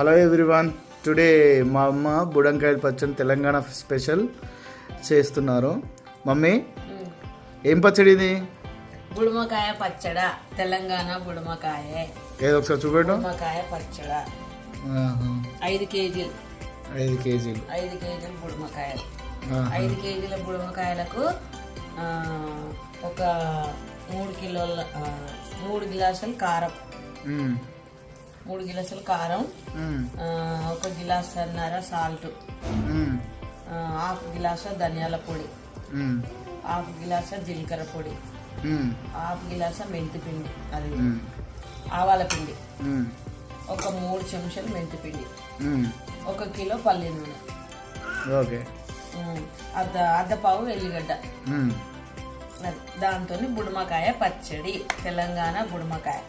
Hello everyone today మా అమ్మ బుడంకాయల పచ్చడి తెలంగాణ స్పెషల్ చేస్తున్నారు. మమ్మీ ఏం పచ్చడి ఇది? బుడుమకాయ పచ్చడ తెలంగాణ బుడుమకాయ. ఏదో ఒకసారి చూపెట్టు. బుడుమకాయ పచ్చడ. ఐదు కేజీలు. ఐదు కేజీలు. ఐదు కేజీలు బుడుమకాయలు. ఐదు కేజీల బుడుమకాయలకు ఒక మూడు కిలోల మూడు గిలాసులు కారం. మూడు గిలాసులు కారం ఒక గిలాసున్నర సాల్ట్ మ్మ్. హాఫ్ గిలాసు ధనియాల పొడి. హాఫ్ గిలాసు జీలకర్ర పొడి. హాఫ్ గిలాసు మెంతి పిండి అది. ఆవాల పిండి. ఒక మూడు చెంచాలు మెంతి పిండి. ఒక కిలో పల్లి నూనె ఓకే అర్ధ అర్ధ పావు ఎల్లిగడ్డ. దాంతో బుడమకాయ పచ్చడి తెలంగాణ బుడమకాయ.